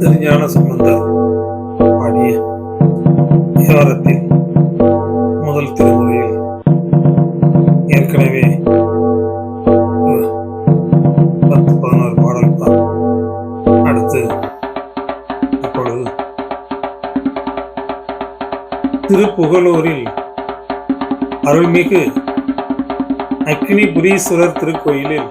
திருஞான சம்பந்தர் பாடிய விவரத்தில் முதல் திருமுறையில் ஏற்கனவே பத்து பதினாறு பாடல் தான் அடுத்து இப்பொழுது திருப்புகலூரில் அருள்மிகு அக்னிபுரீஸ்வரர் திருக்கோயிலில்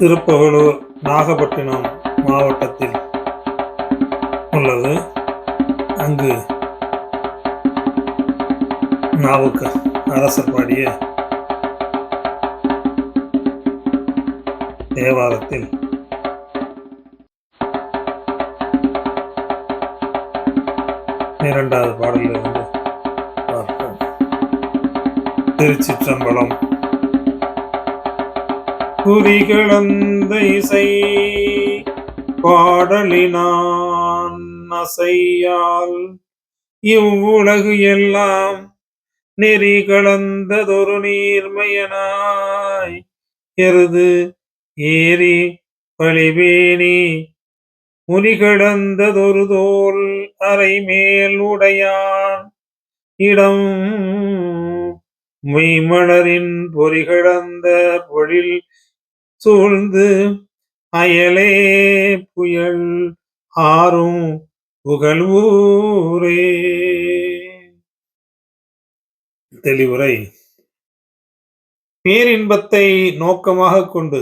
திருப்புகலூர் நாகப்பட்டினம் மாவட்டத்தில் உள்ளது. அங்கு நாவுக்கு அரசர் பாடிய தேவாரத்தில் இரண்டாவது பாடலிலிருந்து பார்ப்போம். திருச்சிற்றம்பலம் குறிகளந்த இசை. பாடலினான் அசையால் இவ்வுலகு எல்லாம் நெறி கலந்ததொரு நீர்மையனாய். எருது ஏரி பழிவேணி முனி கடந்ததொரு தோல் அறை மேல் உடையான். இடம் மெய்மலரின் பொறிகடந்த பொழில் சூழ்ந்து அயலே புயல் ஆறும் புகழ்வூரே தெளிவுரை. பேரின்பத்தை நோக்கமாக கொண்டு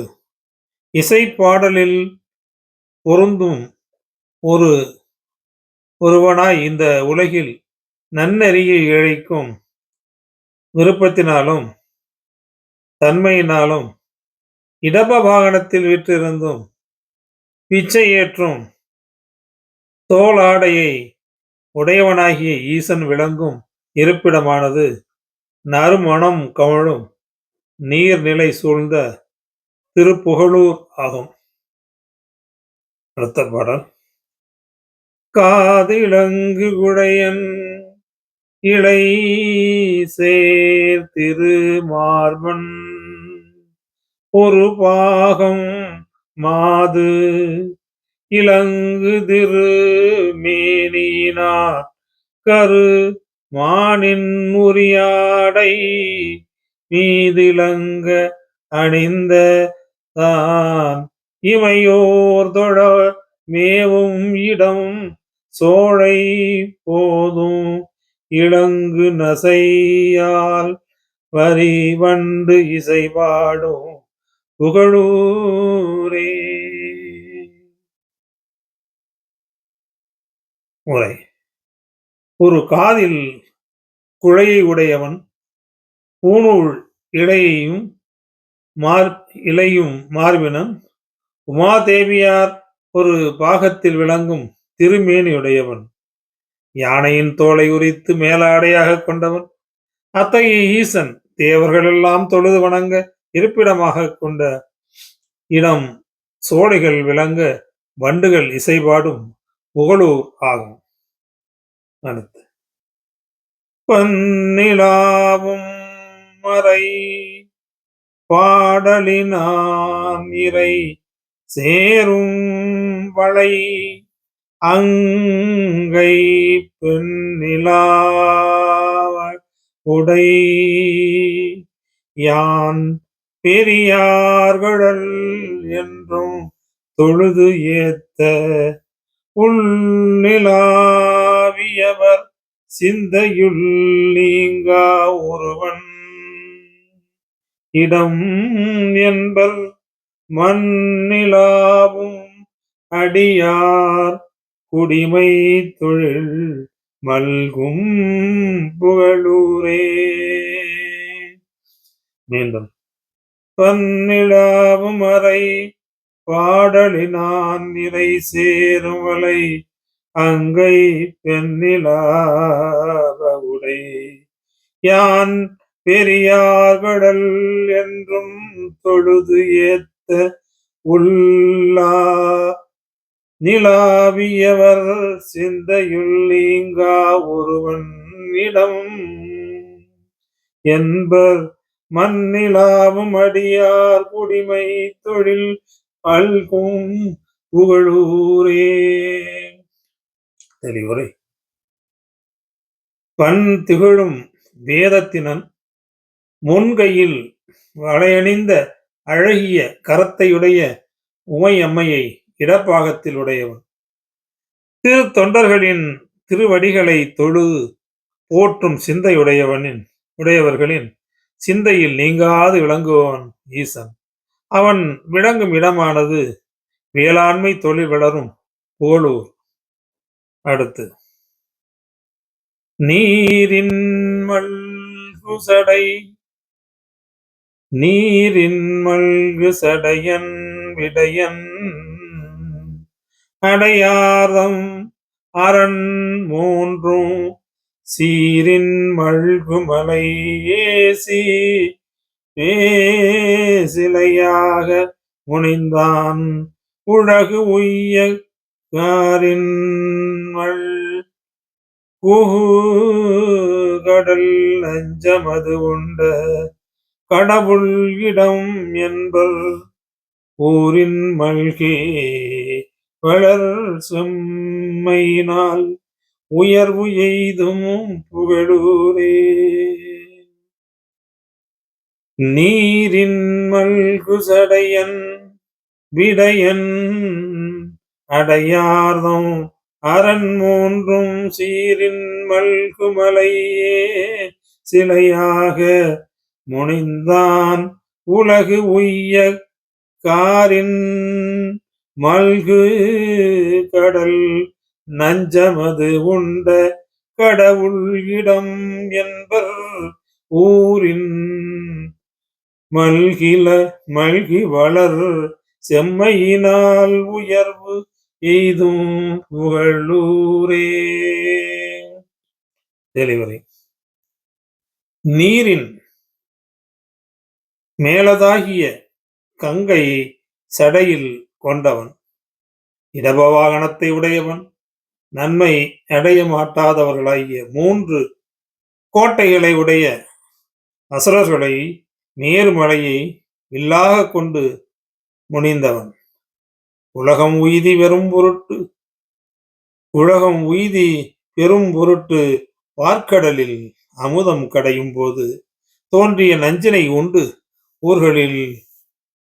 இசை பாடலில் பொருந்தும் ஒரு ஒருவனாய் இந்த உலகில் நன்னறியை இழைக்கும் விருப்பத்தினாலும் தன்மையினாலும் இடப வாகனத்தில் விற்றிருந்தும் பிச்சை ஏற்றும் தோளாடையை உடையவனாகிய ஈசன் விளங்கும் இருப்பிடமானது நறுமணம் கமழும் நீர்நிலை சூழ்ந்த திருப்புகழூர் ஆகும். அடுத்த பாடல். காதிலங்கு குடையன் இளை சேர் திருமார்பன் ஒரு பாகம் மாது. இலங்கு திரு மேனினார் கரு மானின் உரியாடை மீதிலங்க அணிந்த தான். இமையோர் தொழ மேவும் இடம் சோழை போதும். இளங்கு நசையால் வரி வண்டு இசை பாடும் புகழூரே. உரை. ஒரு காதில் குழையை உடையவன் பூணூல் இலையையும் மார் இலையும் மார்பினன் உமாதேவியார் ஒரு பாகத்தில் விளங்கும் திருமேனியுடையவன் யானையின் தோலை உரித்து மேலாடையாக கொண்டவன் அத்தகைய ஈசன் தேவர்களெல்லாம் தொழுது வணங்க இருப்பிடமாக கொண்ட இடம் சோலைகள் விளங்க வண்டுகள் இசைபாடும் புகழூர் ஆகும். அடுத்து. பன்னிலாவும் மறை பாடலினான் இறை சேரும் வளை அங்கை பெண்ணிலாவ உடை யான் பெரியார்கள் என்றும் தொழுது ஏத்த உள்நிலாவியவர் சிந்தையுள் நீங்கா ஒருவன். இடம் என்பல் மண்ணிலாவும் அடியார் குடிமை தொழில் மல்கும் புகழூரே. மீண்டும் பன்னிலாவும் அறை பாடலினான் நிறை சேரும் வலை அங்கை பெண்ணிலாவ உடை. யான் பெரியார்கடல் என்றும் தொழுது ஏத்த உள்ளா நிலாவியவர் சிந்தையுள் நீங்கா ஒருவன் இடம் என்பர் மண்ணிலாவும் அடியார் குடிமை தொழில் அல்கும் புகழூரே. தெளிவுரை. பன் திகழும் வேதத்தினன் முன்கையில் வளையணிந்த அழகிய கரத்தையுடைய உமையம்மையை இடப்பாகத்தில் உடையவன். திரு தொண்டர்களின் திருவடிகளை தொழு போற்றும் சிந்தையுடையவனின் உடையவர்களின் சிந்தையில் நீங்காது விளங்குவான் ஈசன். அவன் விளங்கும் இடமானது வேளாண்மை தொழில் வளரும் போலூர். அடுத்து. நீரின் மல்கு நீரின் மல்கு சடையன் விடையன் அடையாதம் அரண் மூன்றும் சீரின் மழ்குமலை ஏசி சிலையாக முனைந்தான் உழகு உய்ய காரின் மல் கடல் அஞ்சமது உண்ட கடவுள் இடம் என்பர் ஊரின் மல்கே வளர் செம்மையினால் உயர்வு எய்தும் புகழூரே. நீரின் மல்குசடையன் விடையன் அடையார்தம் அரண் மூன்றும் சீரின் மல்குமலையே சிலையாக முனிந்தான் உலகு உய்ய காரின் மல்கு கடல் நஞ்சமது உண்ட கடவுள் இடம் என்பர் ஊரின் மல்கில மல்கி வளர் செம்மையினால் உயர்வு எய்தும் புகழூரே. தெளிவரை. நீரின் மேலதாகிய கங்கை சடையில் கொண்டவன். இடப வாகனத்தை உடையவன். நன்மை அடைய மாட்டாதவர்களாகிய மூன்று கோட்டைகளை உடைய அசுரர்களை நேர்மலையை வில்லாக கொண்டு முனிந்தவன். உலகம் உய்தி வெறும் பொருட்டு உலகம் உய்தி பெரும் பொருட்டு வார்க்கடலில் அமுதம் கடையும் போது தோன்றிய நஞ்சினை உண்டு ஊர்களில்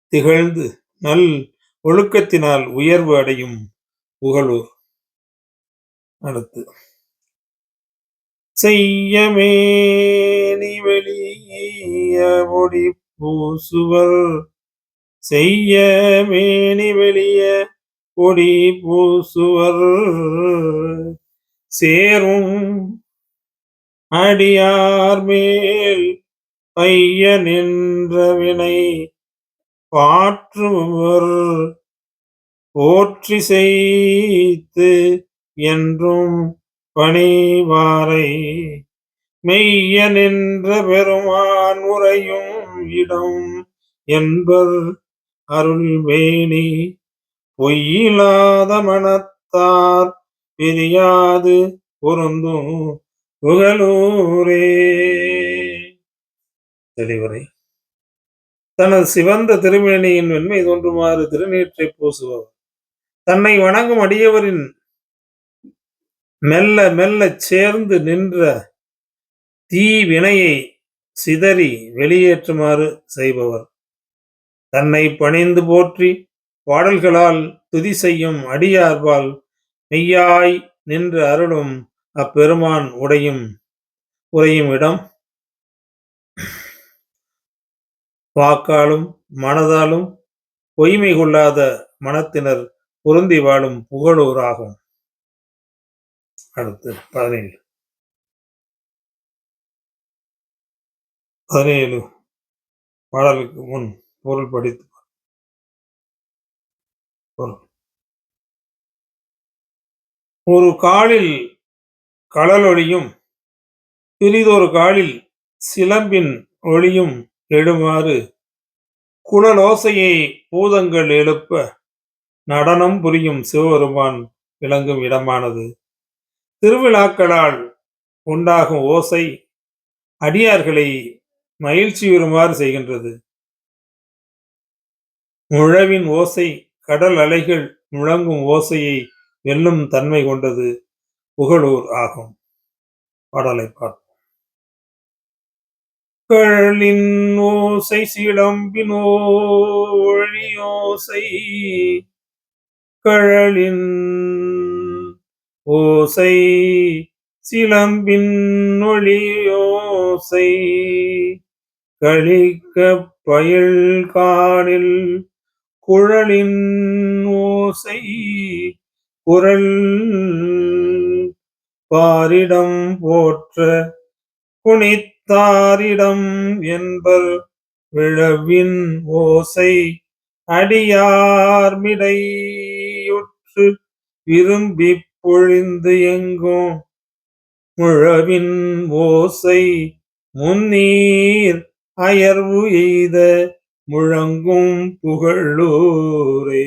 திகழ்ந்து நல் ஒழுக்கத்தினால் உயர்வு அடையும் புகழூர். அடுத்து. செய்யமேனி வெளிய ஒடி பூசுவர் செய்ய மேனி வெளிய ஒடி பூசுவர் சேரும் அடியார் மேல் பைய நின்ற வினை பாற்றுவர். போற்றி செய்து என்றும் பணிவாரை மெய்ய நின்ற பெருமான் உரையும் இடம் என்பர் அருள்வேணி. பொய்யில்லாத மனத்தார் பிரியாது பொருந்தும் புகழூரே தெளிவுரை. தனது சிவந்த திருமேனியின் வெண்மை தோன்றுமாறு திருநீற்றை பூசுபவர். தன்னை வணங்கும் அடியவரின் மெல்ல மெல்ல சேர்ந்து நின்ற தீ வினையை சிதறி வெளியேற்றுமாறு செய்பவர். தன்னை பணிந்து போற்றி பாடல்களால் துதி செய்யும் அடியார்பால் மெய்யாய் நின்று அருளும் அப்பெருமான் உடையும் உரையும் இடம். வாக்காலும் மனதாலும் பொய்மை கொள்ளாத மனத்தினர் பொருந்தி வாழும் புகழூராகும். அடுத்து பதினேழு. பதினேழு. பாடலுக்கு முன் பொருள் படித்து பொருள். ஒரு காலில் களலொளியும் பிரிதொரு காலில் சிலம்பின் ஒளியும் எழுமாறு குழலோசையை பூதங்கள் எழுப்ப நடனம் புரியும் சிவபெருமான் விளங்கும் இடமானது. திருவிழாக்களால் உண்டாகும் ஓசை அடியார்களை மகிழ்ச்சியுறுமாறு செய்கின்றது. முழவின் ஓசை கடல் அலைகள் முழங்கும் ஓசையை வெல்லும் தன்மை கொண்டது புகழூர் ஆகும். பாடலை பார்ப்போம். கழலின் ஓசை சிலம்பின் ஒழியோசை கழலின் ஓசை சிலம்பின் ஒளியோசை கழிக்க பயில் காணில் குழலின் ஓசை குரல் பாரிடம் போற்ற குனித்தாரிடம் என்பர் விழவின் ஓசை அடியார்மிடையுற்று விரும்பி பொழிந்து எங்கும் முழவின் ஓசை முன்னீர் அயர்வு எய்த முழங்கும் புகழூரே.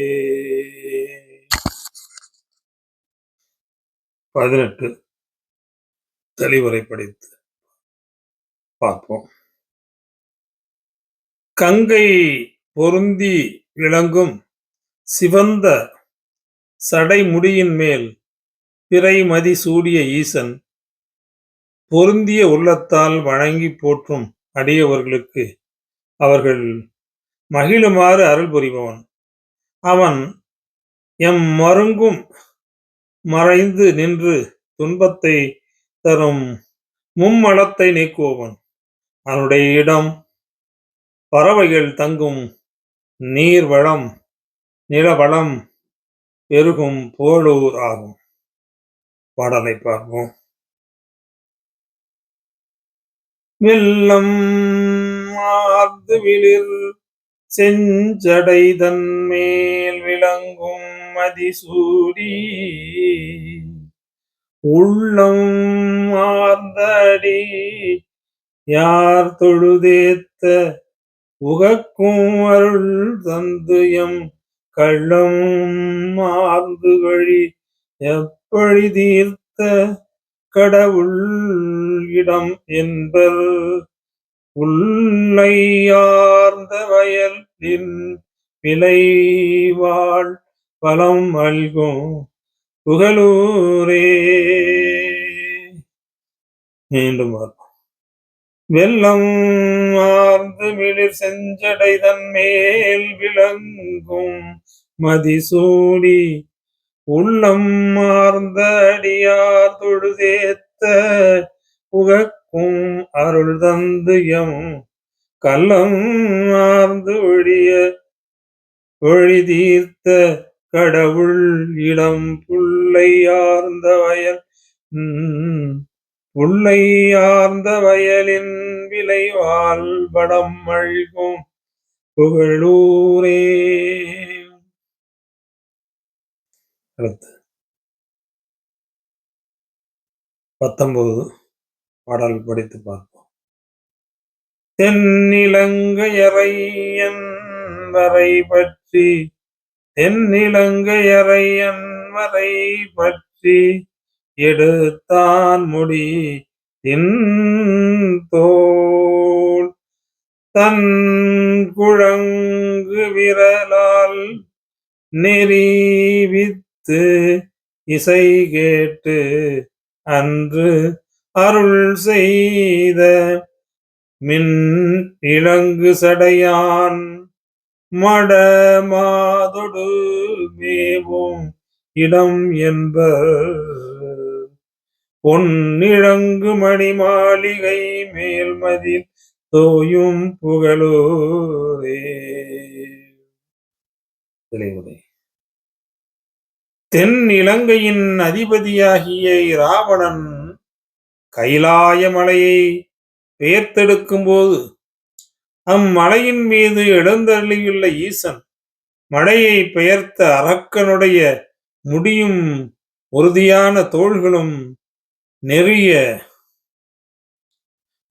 பதினெட்டு. தெளிவுரை படித்து பார்ப்போம். கங்கை பொருந்தி விளங்கும் சிவந்த சடைமுடியின் மேல் திரைமதி சூடிய ஈசன் பொருந்திய உள்ளத்தால் வணங்கி போற்றும் அடியவர்களுக்கு அவர்கள் மகிழுமாறு அருள் புரிபவன். அவன் எம் மருங்கும் மறைந்து நின்று துன்பத்தை தரும் மும்மலத்தை நீக்குபவன். அவனுடைய இடம் பறவைகள் தங்கும் நீர் வளம் நிலவளம் பெருகும் போலூர் ஆகும். பாடலை பார்ப்போம் வெல்லம் மார்ந்து விளிர் செஞ்சடைதன் மேல் விளங்கும் மதிசூடி. உள்ளம் ஆர்ந்தடி யார் தொழுதேத்த உகக்கும் அருள் தந்துயம். கள்ளம் ஆர்ந்து வழி எப்படி வழிதீர்த்த கடவுள் இடம் என்பர். உள்ளையார்ந்த வயலின் விளைவாள் பலம் அல்கும் புகழூரே. மீண்டும் வெள்ளம் ஆர்ந்து மிளிர் செஞ்சடை தன் மேல் விளங்கும் மதிசூடி உள்ளம் மார்ந்தடியார் தொழுதேத்த புகக்கும் அருள் தந்து எம். கல்லம் மார்ந்து ஒழிய ஒழி தீர்த்த கடவுள் இடம் புள்ளையார்ந்த வயல். புள்ளையார்ந்த வயலின் விளைவால் படம் அழ்கும் புகழூரே. அடுத்து பத்தொன்பது பாடல் படித்து பார்ப்போம். தென்னிலங்கையறையன் வரை பற்றி தென்னிலங்கையறையன் வரை பற்றி எடுத்தான் முடி தோல் தன் குழங்கு விரலால் நெறிவித் இசை கேட்டு அன்று அருள் செய்த மின் இளங்கு சடையான் மடமாதொடு மேவும் இடம் என்பர். பொன்னிழங்கு மணி மாளிகை மேல்மதில் தோயும் புகழோரே. தெளிவுரை தென் இலங்கையின் அதிபதியாகிய இராவணன் கைலாய மலையை பெயர்த்தெடுக்கும் போது அம்மலையின் மீது எழுந்தள்ளியுள்ள ஈசன் மழையை பெயர்த்த அரக்கனுடைய முடியும் உறுதியான தோள்களும் நெறிய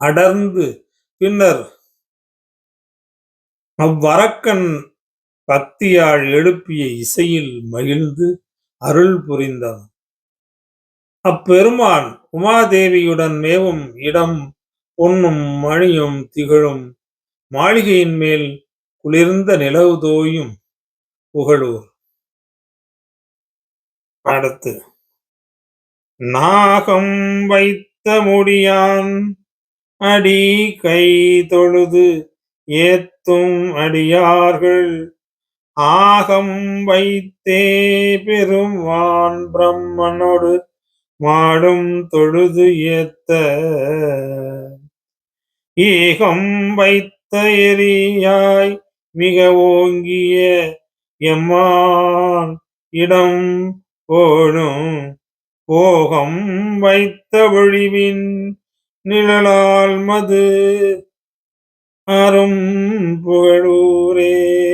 அடர்ந்து பின்னர் அவ்வரக்கன் பக்தியால் எழுப்பிய இசையில் மகிழ்ந்து அருள் புரிந்தான் அப்பெருமான் உமாதேவியுடன் மேவும் இடம் பொன்னும் மணியும் திகழும். மாளிகையின் மேல் குளிர்ந்த நிலவு தோயும் புகழூர். அடுத்து நாகம் வைத்த முடியான் அடி கை தொழுது ஏத்தும் அடியார்கள் ஆகம் வைத்தே பெருமான் பிரம்மனோடு மாடும் தொழுது ஏத்த. ஏகம் வைத்த எரியாய் மிக ஓங்கிய எம்மான் இடம் போடும் போகம் வைத்த ஒழிவின் நிழலால் மது அரும் புகழூரே.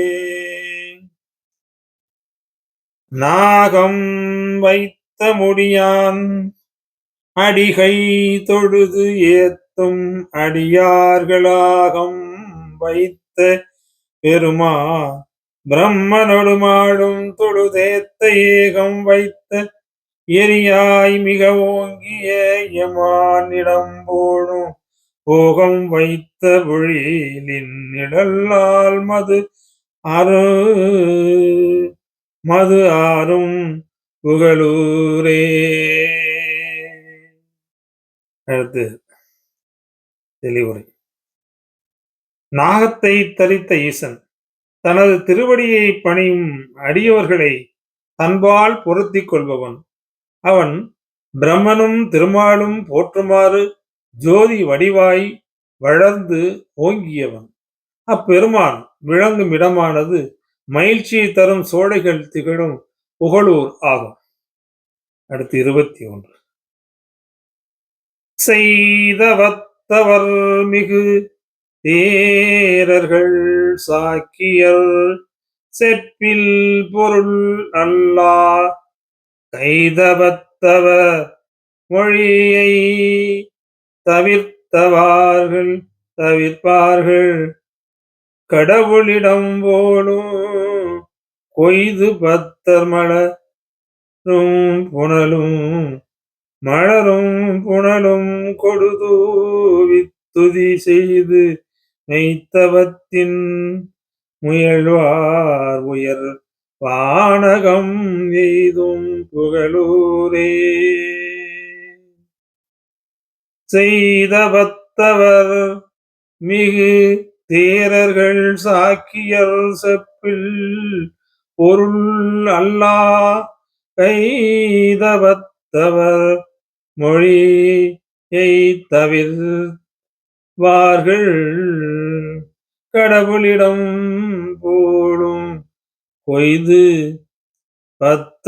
நாகம் வைத்த முடியான். அடிகை தொழுது ஏத்தும் அடியார்களாகம் வைத்த பெருமா. பிரம்மனொடு மாடும் தொழுதேத்த ஏகம் வைத்த எரியாய் மிக ஓங்கிய யமானிடம் போடும் போகம் வைத்த பொழிலின் நிழல்லால் மது அரு மது ஆறும் புகழூரே. அடுத்து தெளிவுரை. நாகத்தை தரித்த ஈசன் தனது திருவடியை பணியும் அடியவர்களை தன்பால் பொருத்திக் கொள்பவன். அவன் பிரம்மனும் திருமாலும் போற்றுமாறு ஜோதி வடிவாய் வளர்ந்து ஓங்கியவன். அப்பெருமான் விளங்கும் இடமானது மகிழ்ச்சியை தரும் சோலைகள் திகழும் புகழூர் ஆகும். அடுத்து இருபத்தி ஒன்று. செய்தவத்தவர் மிகு தேரர்கள் சாக்கியர் செப்பில் பொருள் அல்லா கைதவத்தவ மொழியை தவிர்த்தவார்கள் தவிர்ப்பார்கள். கடவுளிடம் போலும் கொய்து பத்தர் மலரும் புனலும் மலரும் புனலும் கொடுதூவித்துதி செய்து மெய்த்தவத்தின் முயல்வார் உயர் வானகம் எய்தும் புகழூரே. செய்தவத்தவர் மிகு தேரர்கள் சாக்கியர் செப்பில் பொருள் அல்லா கைதவத்தவர் மொழியை தவிர்வார்கள். கடவுளிடம் போடும் கொய்து பத்த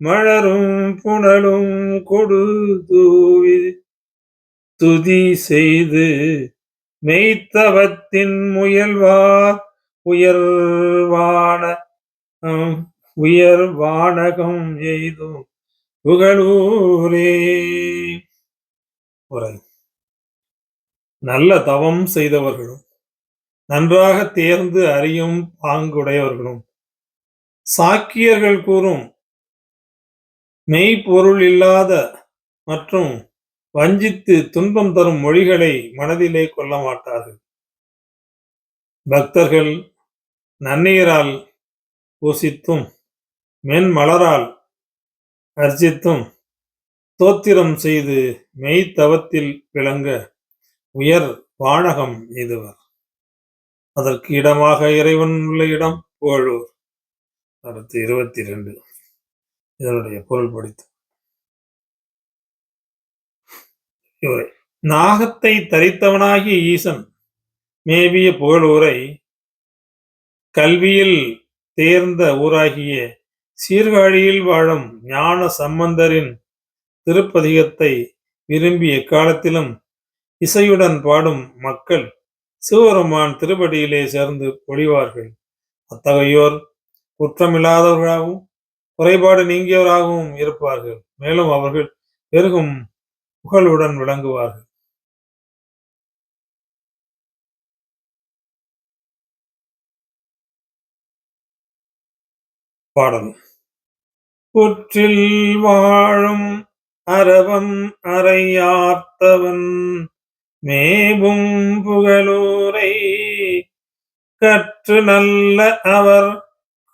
மலரும் புனலும் கொடு தூவி துதி செய்து மெய்த்தவத்தின் முயல்வா உயர்வான உயர் வானகம் எய்தும் புகழூரே. உரை நல்ல தவம் செய்தவர்களும் நன்றாக தேர்ந்து அறியும் பாங்குடையவர்களும் சாக்கியர்கள் கூறும் மெய்ப்பொருள் இல்லாத மற்றும் வஞ்சித்து துன்பம் தரும் மொழிகளை மனதிலே கொள்ள மாட்டார்கள் பக்தர்கள் நன்னீரால் பூசித்தும் மென்மலரால் அர்ச்சித்தும் தோத்திரம் செய்து மெய்த்தவத்தில் விளங்க உயர் வானகம் எய்துவர். அதற்கு இடமாக இறைவன் உள்ள இடம் புகழூர் அடுத்து இருபத்தி ரெண்டு இதனுடைய பொருள் படித்து இவரை. நாகத்தை தரித்தவனாகிய ஈசன் மேவிய புகழூரை கல்வியில் தேர்ந்த ஊராகிய சீர்காழியில் வாழும் ஞான சம்பந்தரின் திருப்பதிகத்தை விரும்பி எக்காலத்திலும் இசையுடன் பாடும் மக்கள் சிவபெருமான் திருப்படியிலே சேர்ந்து பொழிவார்கள். அத்தகையோர் குற்றமில்லாதவர்களாகவும் குறைபாடு நீங்கியவராகவும் இருப்பார்கள். மேலும் அவர்கள் பெருகும் புகழுடன் விளங்குவார்கள். பாடல். புற்றில் வாழும் அரவம் அறையார்த்தவன் மேவும் புகழூரை கற்று நல்ல அவர்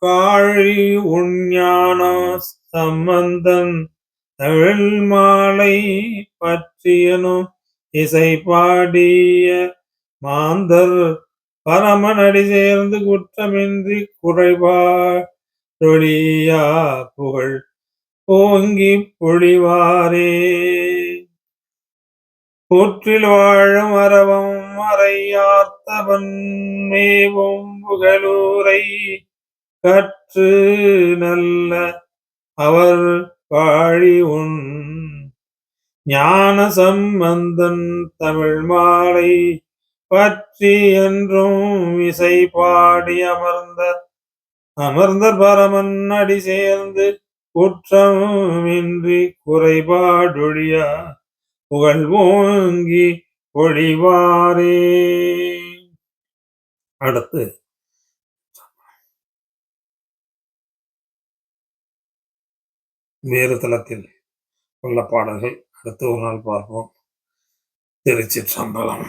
காழி உண்ஞான சம்பந்தன் தமிழ் மாலை பற்றியனும் இசை பாடிய மாந்தர் பரமனடி சேர்ந்து குற்றமின்றி குறைபாடொழியா புகழ் ஓங்கி பொழிவாரே. போற்றில் வாழும் அரவம் மறையார்த்தவன் மேவும் புகழூரை கற்று நல்ல அவர் வாழி உன் ஞான சம்பந்தன் தமிழ் மாலை பற்றி என்றும் இசை பாடி அமர்ந்த அமர்ந்த பரமன் அடி சேர்ந்து குற்றமின்றி குறைபாடொழியா புகழ் ஓங்கி ஒழிவாரே அடுத்து வேறு தளத்தில் உள்ள பாடல்கள் அடுத்த ஒரு நாள் பார்ப்போம். திருச்சிற்றம்பலம்.